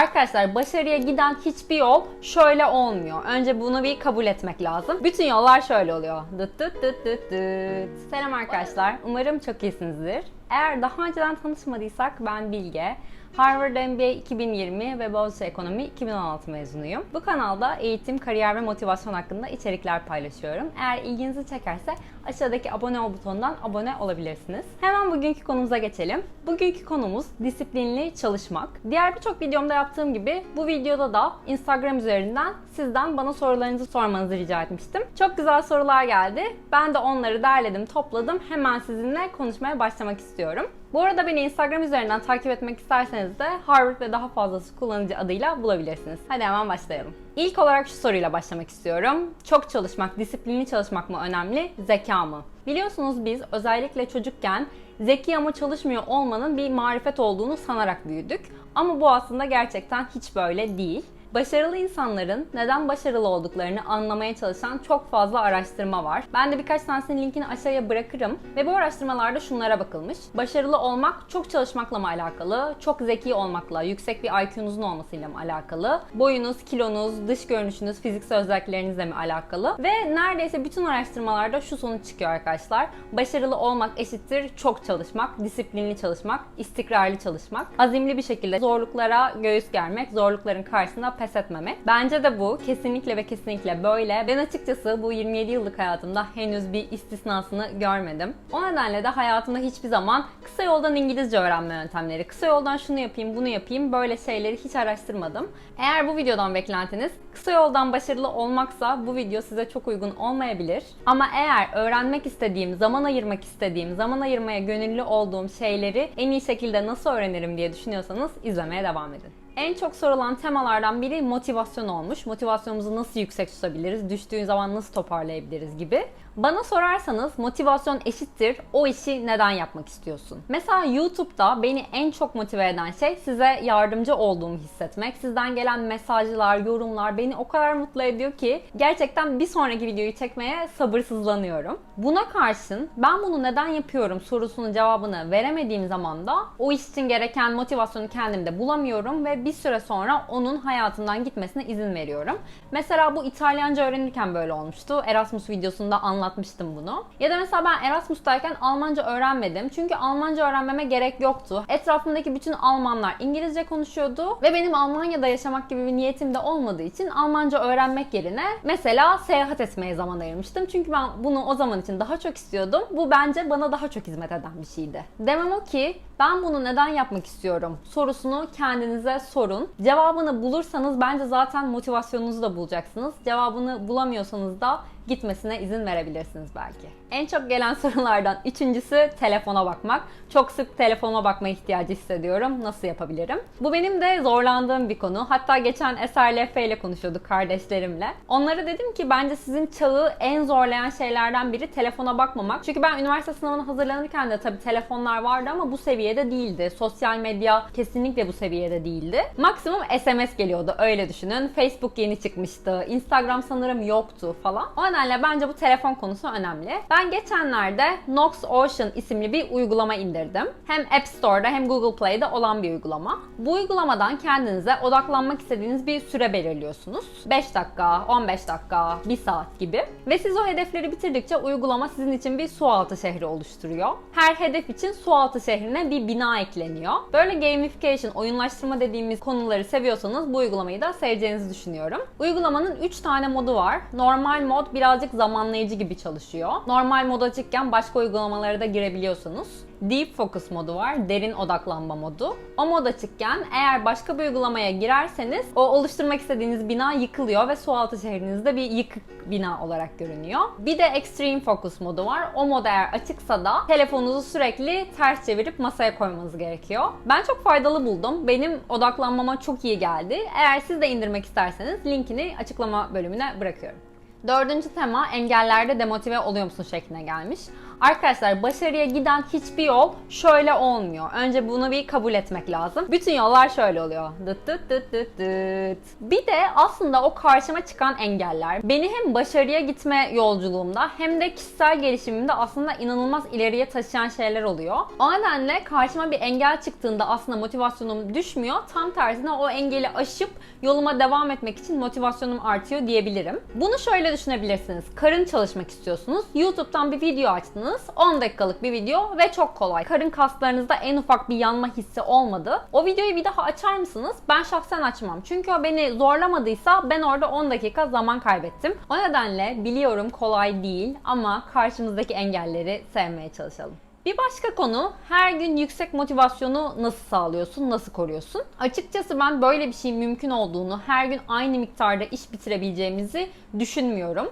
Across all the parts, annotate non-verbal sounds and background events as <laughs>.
Arkadaşlar başarıya giden hiçbir yol şöyle olmuyor. Önce bunu bir kabul etmek lazım. Bütün yollar şöyle oluyor. Dıt dıt dıt dıt dıt. Selam arkadaşlar. Umarım çok iyisinizdir. Eğer daha önceden tanışmadıysak ben Bilge. Harvard MBA 2020 ve Boğaziçi Ekonomi 2016 mezunuyum. Bu kanalda eğitim, kariyer ve motivasyon hakkında içerikler paylaşıyorum. Eğer ilginizi çekerse aşağıdaki abone ol butonundan abone olabilirsiniz. Hemen bugünkü konumuza geçelim. Bugünkü konumuz disiplinli çalışmak. Diğer birçok videomda yaptığım gibi bu videoda da Instagram üzerinden sizden bana sorularınızı sormanızı rica etmiştim. Çok güzel sorular geldi. Ben de onları derledim, topladım. Hemen sizinle konuşmaya başlamak istiyorum. Bu arada beni Instagram üzerinden takip etmek isterseniz de Harvard ve daha fazlası kullanıcı adıyla bulabilirsiniz. Hadi hemen başlayalım. İlk olarak şu soruyla başlamak istiyorum. Çok çalışmak, disiplinli çalışmak mı önemli, zeka mı? Biliyorsunuz biz özellikle çocukken zeki ama çalışmıyor olmanın bir marifet olduğunu sanarak büyüdük. Ama bu aslında gerçekten hiç böyle değil. Başarılı insanların neden başarılı olduklarını anlamaya çalışan çok fazla araştırma var. Ben de birkaç tanesinin linkini aşağıya bırakırım. Ve bu araştırmalarda şunlara bakılmış. Başarılı olmak çok çalışmakla mı alakalı, çok zeki olmakla, yüksek bir IQ'nuzun olmasıyla mı alakalı, boyunuz, kilonuz, dış görünüşünüz, fiziksel özelliklerinizle mi alakalı ve neredeyse bütün araştırmalarda şu sonuç çıkıyor arkadaşlar. Başarılı olmak eşittir çok çalışmak, disiplinli çalışmak, istikrarlı çalışmak, azimli bir şekilde zorluklara göğüs germek, zorlukların karşısında pes etmemek. Bence de bu kesinlikle ve kesinlikle böyle. Ben açıkçası bu 27 yıllık hayatımda henüz bir istisnasını görmedim. O nedenle de hayatımda hiçbir zaman kısa yoldan İngilizce öğrenme yöntemleri, kısa yoldan şunu yapayım, bunu yapayım böyle şeyleri hiç araştırmadım. Eğer bu videodan beklentiniz kısa yoldan başarılı olmaksa bu video size çok uygun olmayabilir. Ama eğer öğrenmek istediğim, zaman ayırmak istediğim, zaman ayırmaya gönüllü olduğum şeyleri en iyi şekilde nasıl öğrenirim diye düşünüyorsanız izlemeye devam edin. En çok sorulan temalardan biri motivasyon olmuş. Motivasyonumuzu nasıl yüksek tutabiliriz, düştüğün zaman nasıl toparlayabiliriz gibi. Bana sorarsanız motivasyon eşittir o işi neden yapmak istiyorsun? Mesela YouTube'da beni en çok motive eden şey size yardımcı olduğumu hissetmek. Sizden gelen mesajlar, yorumlar beni o kadar mutlu ediyor ki gerçekten bir sonraki videoyu çekmeye sabırsızlanıyorum. Buna karşın ben bunu neden yapıyorum sorusunun cevabını veremediğim zaman da o iş için gereken motivasyonu kendimde bulamıyorum ve bir süre sonra onun hayatımdan gitmesine izin veriyorum. Mesela bu İtalyanca öğrenirken böyle olmuştu. Erasmus videosunda anlatmıştım bunu. Ya da mesela ben Erasmus'tayken Almanca öğrenmedim. Çünkü Almanca öğrenmeme gerek yoktu. Etrafımdaki bütün Almanlar İngilizce konuşuyordu ve benim Almanya'da yaşamak gibi bir niyetim de olmadığı için Almanca öğrenmek yerine mesela seyahat etmeye zaman ayırmıştım. Çünkü ben bunu o zaman için daha çok istiyordum. Bu bence bana daha çok hizmet eden bir şeydi. Demem o ki ben bunu neden yapmak istiyorum sorusunu kendinize sorun. Cevabını bulursanız bence zaten motivasyonunuzu da bulacaksınız. Cevabını bulamıyorsanız da gitmesine izin verebilirsiniz belki. En çok gelen sorulardan üçüncüsü telefona bakmak. Çok sık telefona bakma ihtiyacı hissediyorum. Nasıl yapabilirim? Bu benim de zorlandığım bir konu. Hatta geçen Efe ile konuşuyorduk kardeşlerimle. Onlara dedim ki bence sizin çağı en zorlayan şeylerden biri telefona bakmamak. Çünkü ben üniversite sınavına hazırlanırken de tabii telefonlar vardı ama bu seviyede değildi. Sosyal medya kesinlikle bu seviyede değildi. Maksimum SMS geliyordu öyle düşünün. Facebook yeni çıkmıştı. Instagram sanırım yoktu falan. O nedenle bence bu telefon konusu önemli. Ben geçenlerde Nox Ocean isimli bir uygulama indirdim. Hem App Store'da hem Google Play'de olan bir uygulama. Bu uygulamadan kendinize odaklanmak istediğiniz bir süre belirliyorsunuz. 5 dakika, 15 dakika, 1 saat gibi. Ve siz o hedefleri bitirdikçe uygulama sizin için bir sualtı şehri oluşturuyor. Her hedef için sualtı şehrine bir bina ekleniyor. Böyle gamification, oyunlaştırma dediğimiz konuları seviyorsanız bu uygulamayı da seveceğinizi düşünüyorum. Uygulamanın 3 tane modu var. Normal mod birazcık zamanlayıcı gibi çalışıyor. Normal mod açıkken başka uygulamalara da girebiliyorsunuz. Deep Focus modu var, derin odaklanma modu. O mod açıkken eğer başka bir uygulamaya girerseniz o oluşturmak istediğiniz bina yıkılıyor ve sualtı şehrinizde bir yıkık bina olarak görünüyor. Bir de Extreme Focus modu var. O mod eğer açıksa da telefonunuzu sürekli ters çevirip masaya koymanız gerekiyor. Ben çok faydalı buldum. Benim odaklanmama çok iyi geldi. Eğer siz de indirmek isterseniz linkini açıklama bölümüne bırakıyorum. Dördüncü tema engellerde demotive oluyor musun şekline gelmiş. Arkadaşlar başarıya giden hiçbir yol şöyle olmuyor. Önce bunu bir kabul etmek lazım. Bütün yollar şöyle oluyor. Dıt dıt dıt dıt dıt. Bir de aslında o karşıma çıkan engeller beni hem başarıya gitme yolculuğumda hem de kişisel gelişimimde aslında inanılmaz ileriye taşıyan şeyler oluyor. O nedenle karşıma bir engel çıktığında aslında motivasyonum düşmüyor. Tam tersine o engeli aşıp yoluma devam etmek için motivasyonum artıyor diyebilirim. Bunu şöyle düşünebilirsiniz. Karın çalışmak istiyorsunuz. YouTube'dan bir video açtınız. 10 dakikalık bir video ve çok kolay. Karın kaslarınızda en ufak bir yanma hissi olmadı. O videoyu bir daha açar mısınız? Ben şahsen açmam. Çünkü o beni zorlamadıysa ben orada 10 dakika zaman kaybettim. O nedenle biliyorum kolay değil ama karşımızdaki engelleri sevmeye çalışalım. Bir başka konu her gün yüksek motivasyonu nasıl sağlıyorsun, nasıl koruyorsun? Açıkçası ben böyle bir şey mümkün olduğunu, her gün aynı miktarda iş bitirebileceğimizi düşünmüyorum.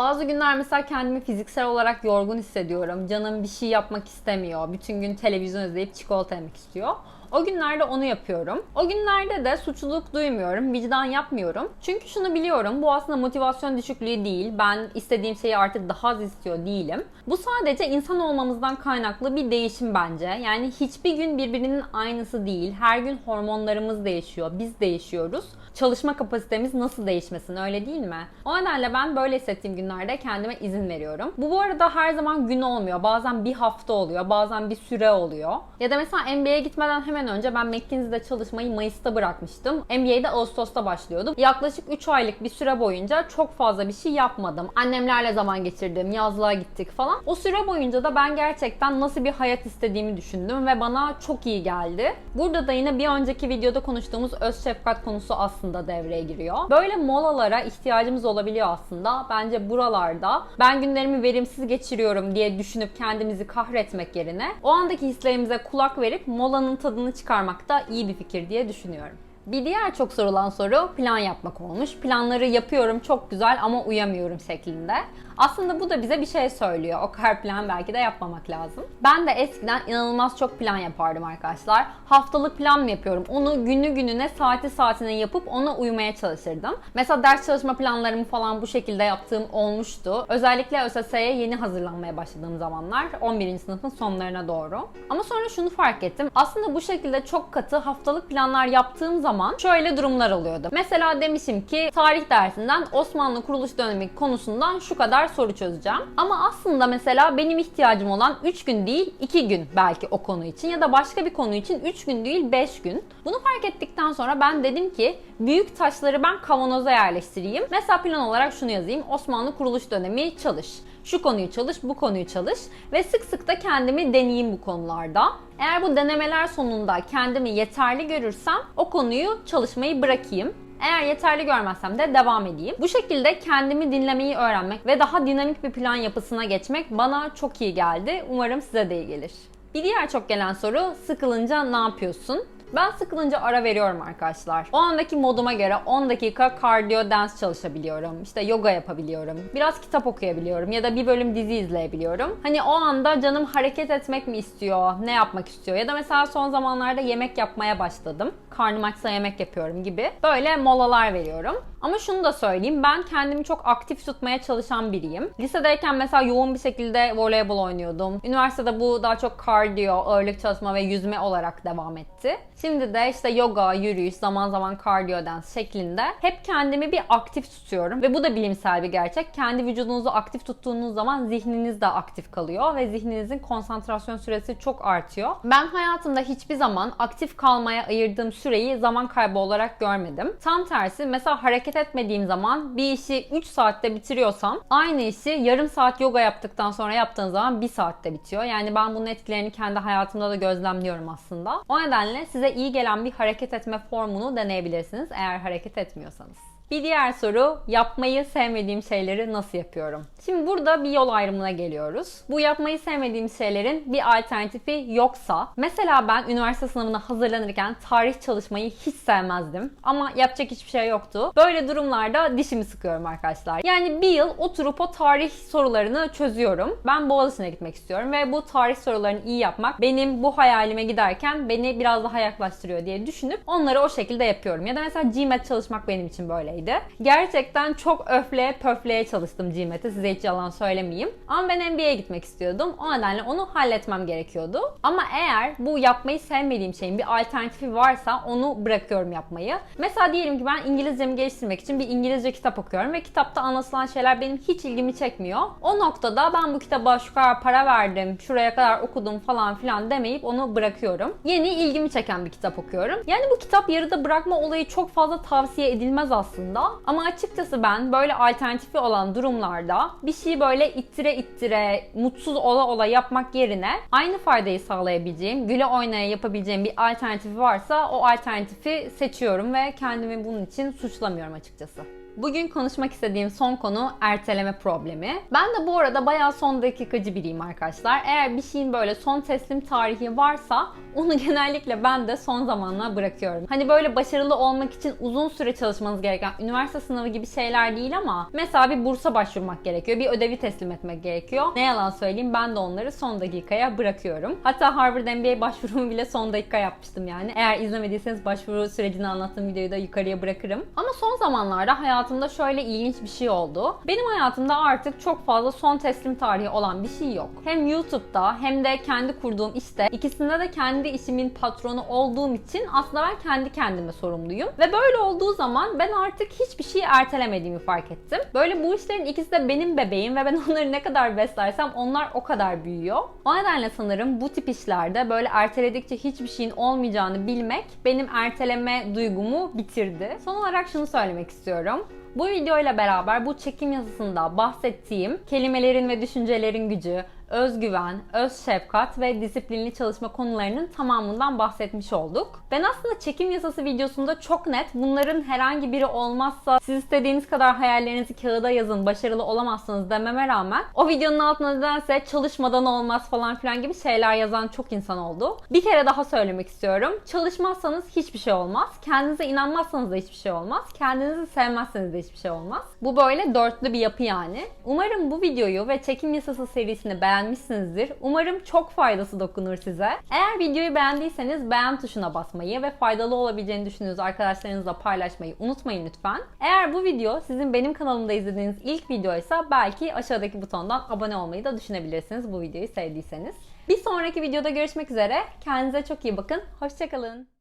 Bazı günler mesela kendimi fiziksel olarak yorgun hissediyorum. Canım bir şey yapmak istemiyor. Bütün gün televizyon izleyip çikolata yemek istiyor. O günlerde onu yapıyorum. O günlerde de suçluluk duymuyorum, vicdan yapmıyorum. Çünkü şunu biliyorum, bu aslında motivasyon düşüklüğü değil. Ben istediğim şeyi artık daha az istiyor değilim. Bu sadece insan olmamızdan kaynaklı bir değişim bence. Yani hiçbir gün birbirinin aynısı değil. Her gün hormonlarımız değişiyor, biz değişiyoruz. Çalışma kapasitemiz nasıl değişmesin öyle değil mi? O nedenle ben böyle hissettiğim günlerde kendime izin veriyorum. Bu bu arada her zaman gün olmuyor. Bazen bir hafta oluyor, bazen bir süre oluyor. Ya da mesela MBA'ye gitmeden hemen önce ben McKinsey'de çalışmayı Mayıs'ta bırakmıştım. MBA'de Ağustos'ta başlıyordum. Yaklaşık 3 aylık bir süre boyunca çok fazla bir şey yapmadım. Annemlerle zaman geçirdim, yazlığa gittik falan. O süre boyunca da ben gerçekten nasıl bir hayat istediğimi düşündüm ve bana çok iyi geldi. Burada da yine bir önceki videoda konuştuğumuz öz şefkat konusu aslında devreye giriyor. Böyle molalara ihtiyacımız olabiliyor aslında. Bence buralarda ben günlerimi verimsiz geçiriyorum diye düşünüp kendimizi kahretmek yerine o andaki hislerimize kulak verip molanın tadını çıkarmak da iyi bir fikir diye düşünüyorum. Bir diğer çok sorulan soru plan yapmak olmuş. Planları yapıyorum çok güzel ama uyamıyorum şeklinde. Aslında bu da bize bir şey söylüyor. O kadar plan belki de yapmamak lazım. Ben de eskiden inanılmaz çok plan yapardım arkadaşlar. Haftalık plan mı yapıyorum? Onu günü gününe, saati saatine yapıp ona uyumaya çalışırdım. Mesela ders çalışma planlarımı falan bu şekilde yaptığım olmuştu. Özellikle ÖSS'ye yeni hazırlanmaya başladığım zamanlar 11. sınıfın sonlarına doğru. Ama sonra şunu fark ettim. Aslında bu şekilde çok katı haftalık planlar yaptığım zaman şöyle durumlar oluyordu. Mesela demişim ki tarih dersinden Osmanlı kuruluş dönemi konusundan şu kadar soru çözeceğim. Ama aslında mesela benim ihtiyacım olan 3 gün değil 2 gün belki o konu için ya da başka bir konu için 3 gün değil 5 gün. Bunu fark ettikten sonra ben dedim ki büyük taşları ben kavanoza yerleştireyim. Mesela plan olarak şunu yazayım. Osmanlı kuruluş dönemi çalış. Şu konuyu çalış, bu konuyu çalış ve sık sık da kendimi deneyeyim bu konularda. Eğer bu denemeler sonunda kendimi yeterli görürsem o konuyu çalışmayı bırakayım. Eğer yeterli görmezsem de devam edeyim. Bu şekilde kendimi dinlemeyi öğrenmek ve daha dinamik bir plan yapısına geçmek bana çok iyi geldi. Umarım size de iyi gelir. Bir diğer çok gelen soru sıkılınca ne yapıyorsun? Ben sıkılınca ara veriyorum arkadaşlar. O andaki moduma göre 10 dakika kardiyo dans çalışabiliyorum. İşte yoga yapabiliyorum. Biraz kitap okuyabiliyorum ya da bir bölüm dizi izleyebiliyorum. Hani o anda canım hareket etmek mi istiyor, ne yapmak istiyor ya da mesela son zamanlarda yemek yapmaya başladım. Karnım açsa yemek yapıyorum gibi. Böyle molalar veriyorum. Ama şunu da söyleyeyim ben kendimi çok aktif tutmaya çalışan biriyim. Lisedeyken mesela yoğun bir şekilde voleybol oynuyordum. Üniversitede bu daha çok kardiyo, ağırlık çalışma ve yüzme olarak devam etti. Şimdi de işte yoga, yürüyüş, zaman zaman kardiyo dans şeklinde hep kendimi bir aktif tutuyorum. Ve bu da bilimsel bir gerçek. Kendi vücudunuzu aktif tuttuğunuz zaman zihniniz de aktif kalıyor ve zihninizin konsantrasyon süresi çok artıyor. Ben hayatımda hiçbir zaman aktif kalmaya ayırdığım süreyi zaman kaybı olarak görmedim. Tam tersi mesela hareket etmediğim zaman bir işi 3 saatte bitiriyorsam aynı işi yarım saat yoga yaptıktan sonra yaptığın zaman 1 saatte bitiyor. Yani ben bunun etkilerini kendi hayatımda da gözlemliyorum aslında. O nedenle size iyi gelen bir hareket etme formunu deneyebilirsiniz eğer hareket etmiyorsanız. Bir diğer soru, yapmayı sevmediğim şeyleri nasıl yapıyorum? Şimdi burada bir yol ayrımına geliyoruz. Bu yapmayı sevmediğim şeylerin bir alternatifi yoksa, mesela ben üniversite sınavına hazırlanırken tarih çalışmayı hiç sevmezdim. Ama yapacak hiçbir şey yoktu. Böyle durumlarda dişimi sıkıyorum arkadaşlar. Yani bir yıl oturup o tarih sorularını çözüyorum. Ben Boğaziçi'ne gitmek istiyorum ve bu tarih sorularını iyi yapmak benim bu hayalime giderken beni biraz daha yaklaştırıyor diye düşünüp onları o şekilde yapıyorum. Ya da mesela GMAT çalışmak benim için böyleydi. Şekildeydi. Gerçekten çok öfleye pöfleye çalıştım GMAT'e size hiç yalan söylemeyeyim. Ama ben MBA'ye gitmek istiyordum. O nedenle onu halletmem gerekiyordu. Ama eğer bu yapmayı sevmediğim şeyin bir alternatifi varsa onu bırakıyorum yapmayı. Mesela diyelim ki ben İngilizcemi geliştirmek için bir İngilizce kitap okuyorum ve kitapta anlatılan şeyler benim hiç ilgimi çekmiyor. O noktada ben bu kitaba şu kadar para verdim, şuraya kadar okudum falan filan demeyip onu bırakıyorum. Yeni ilgimi çeken bir kitap okuyorum. Yani bu kitap yarıda bırakma olayı çok fazla tavsiye edilmez aslında. Ama açıkçası ben böyle alternatifi olan durumlarda bir şeyi böyle ittire ittire, mutsuz ola ola yapmak yerine aynı faydayı sağlayabileceğim, güle oynaya yapabileceğim bir alternatifi varsa o alternatifi seçiyorum ve kendimi bunun için suçlamıyorum açıkçası. Bugün konuşmak istediğim son konu erteleme problemi. Ben de bu arada bayağı son dakikacı biriyim arkadaşlar. Eğer bir şeyin böyle son teslim tarihi varsa onu <laughs> genellikle ben de son zamanla bırakıyorum. Hani böyle başarılı olmak için uzun süre çalışmanız gereken üniversite sınavı gibi şeyler değil ama mesela bir bursa başvurmak gerekiyor. Bir ödevi teslim etmek gerekiyor. Ne yalan söyleyeyim ben de onları son dakikaya bırakıyorum. Hatta Harvard MBA başvurumu bile son dakika yapmıştım yani. Eğer izlemediyseniz başvuru sürecini anlattığım videoyu da yukarıya bırakırım. Ama son zamanlarda hayatımda şöyle ilginç bir şey oldu. Benim hayatımda artık çok fazla son teslim tarihi olan bir şey yok. Hem YouTube'da hem de kendi kurduğum işte ikisinde de kendi işimin patronu olduğum için aslında ben kendi kendime sorumluyum. Ve böyle olduğu zaman ben artık hiçbir şeyi ertelemediğimi fark ettim. Böyle bu işlerin ikisi de benim bebeğim ve ben <laughs> onları ne kadar beslersem onlar o kadar büyüyor. O nedenle sanırım bu tip işlerde böyle erteledikçe hiçbir şeyin olmayacağını bilmek benim erteleme duygumu bitirdi. Son olarak şunu söylemek istiyorum. Bu videoyla beraber bu çekim yazısında bahsettiğim kelimelerin ve düşüncelerin gücü, özgüven, öz şefkat ve disiplinli çalışma konularının tamamından bahsetmiş olduk. Ben aslında çekim yasası videosunda çok net bunların herhangi biri olmazsa siz istediğiniz kadar hayallerinizi kağıda yazın başarılı olamazsınız dememe rağmen o videonun altına nedense çalışmadan olmaz falan filan gibi şeyler yazan çok insan oldu. Bir kere daha söylemek istiyorum. Çalışmazsanız hiçbir şey olmaz. Kendinize inanmazsanız da hiçbir şey olmaz. Kendinizi sevmezseniz de hiçbir şey olmaz. Bu böyle dörtlü bir yapı yani. Umarım bu videoyu ve çekim yasası serisini beğenmişsinizdir. Umarım çok faydası dokunur size. Eğer videoyu beğendiyseniz beğen tuşuna basmayı ve faydalı olabileceğini düşündüğünüz arkadaşlarınızla paylaşmayı unutmayın lütfen. Eğer bu video sizin benim kanalımda izlediğiniz ilk videoysa belki aşağıdaki butondan abone olmayı da düşünebilirsiniz bu videoyu sevdiyseniz. Bir sonraki videoda görüşmek üzere. Kendinize çok iyi bakın. Hoşçakalın.